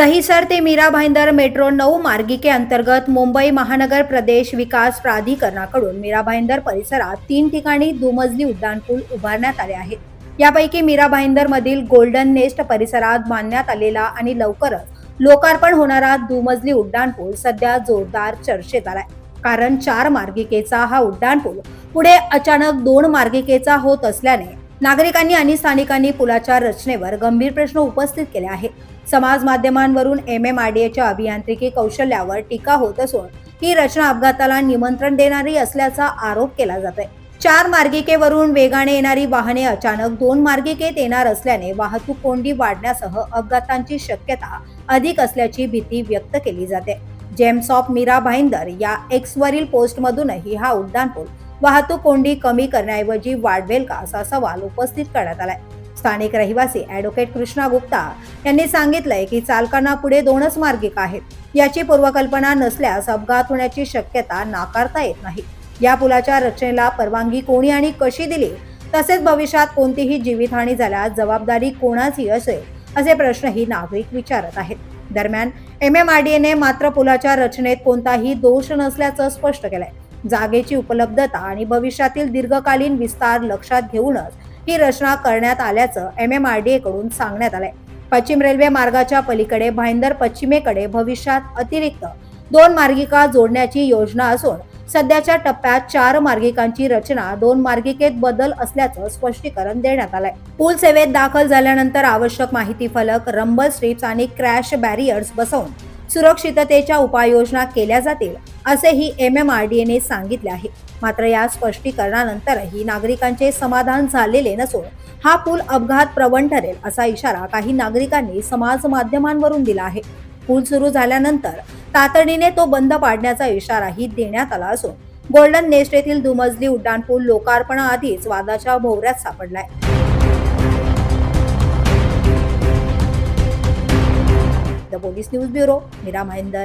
दहिसर ते मीरा भाईंदर मेट्रो नऊ मार्गिके अंतर्गत मुंबई महानगर प्रदेश विकास प्राधिकरणाकडून मीरा भाईंदर परिसरात तीन ठिकाणी दुमजली उड्डाणपूल उभारण्यात आले आहेत. यापैकी मीरा भाईंदर मधील गोल्डन नेस्ट परिसरात बांधण्यात आलेला आणि लवकरच लोकार्पण होणारा दुमजली उड्डाणपूल सध्या जोरदार चर्चेत आलाय. कारण चार मार्गिकेचा हा उड्डाणपूल पुढे अचानक दोन मार्गिकेचा होत असल्याने नागरिकांनी आणि स्थानिकांनी पुलाच्या रचनेवर गंभीर प्रश्न उपस्थित केले आहेत. समाज माध्यमांवरून एम एम आर डी एच्या अभियांत्रिकी कौशल्यावर टीका होत असून ही रचना अपघाताला निमंत्रण देणारी असल्याचा आरोप केला जातोय. चार मार्गिकेवरून वेगाने येणारी वाहने अचानक दोन मार्गिकेत येणार असल्याने वाहतूक कोंडी वाढण्यासह अपघातांची शक्यता अधिक असल्याची भीती व्यक्त केली जाते. जेम्स ऑफ मीरा भाईंदर या एक्सवरील पोस्टमधूनही हा उड्डाणपूल वाहतूक कोंडी कमी करण्याऐवजी वाढवेल का असा सवाल उपस्थित करण्यात आलाय. स्थानिक रहिवासी ॲडव्होकेट कृष्णा गुप्ता यांनी सांगितलंय की चालकांना पुढे दोनच मार्गिका आहेत. याची पूर्वकल्पना नसल्यास अपघात होण्याची शक्यता नाकारता येत नाही. या पुलाच्या रचनेला परवानगी कोणी आणि कशी दिली? तसेच भविष्यात कोणतीही जीवितहानी झाल्यास जबाबदारी कोणाची असेल? असे प्रश्नही नागरिक विचारत आहेत. दरम्यान एम एम आर डी एने मात्र पुलाच्या रचनेत कोणताही दोष नसल्याचं स्पष्ट केलंय. जागेची उपलब्धता आणि भविष्यातील दीर्घकालीन विस्तार लक्षात घेऊनच ही रचना करण्यात आल्याचं एम एम आर डी एकडून सांगण्यात आलंय. पश्चिम रेल्वे मार्गाच्या पलीकडे भाईंदर पश्चिमेकडे भविष्यात अतिरिक्त दोन मार्गिका जोडण्याची योजना असून सध्याच्या टप्प्यात चार मार्गिकांची रचना दोन मार्गिकेत बदल असल्याचं स्पष्टीकरण देण्यात आलंय. पूल सेवेत दाखल झाल्यानंतर आवश्यक माहिती फलक रंबल स्ट्रिप्स आणि क्रॅश बॅरियर्स बसवून सुरक्षिततेच्या उपाययोजना केल्या जातील असेही एम एम आर डी एने सांगितले आहे. मात्र या स्पष्टीकरणानंतरही नागरिकांचे समाधान झालेले नसून हा पूल अपघात प्रवण ठरेल असा इशारा काही नागरिकांनी समाज माध्यमांवरून दिला आहे. पूल सुरू झाल्यानंतर तातडीने तो बंद पाडण्याचा इशाराही देण्यात आला असून गोल्डन नेस्ट येथील दुमजली उड्डाणपूल लोकार्पणाआधीच वादाच्या भोवऱ्यात सापडलाय. The police news bureau Meera Mahender.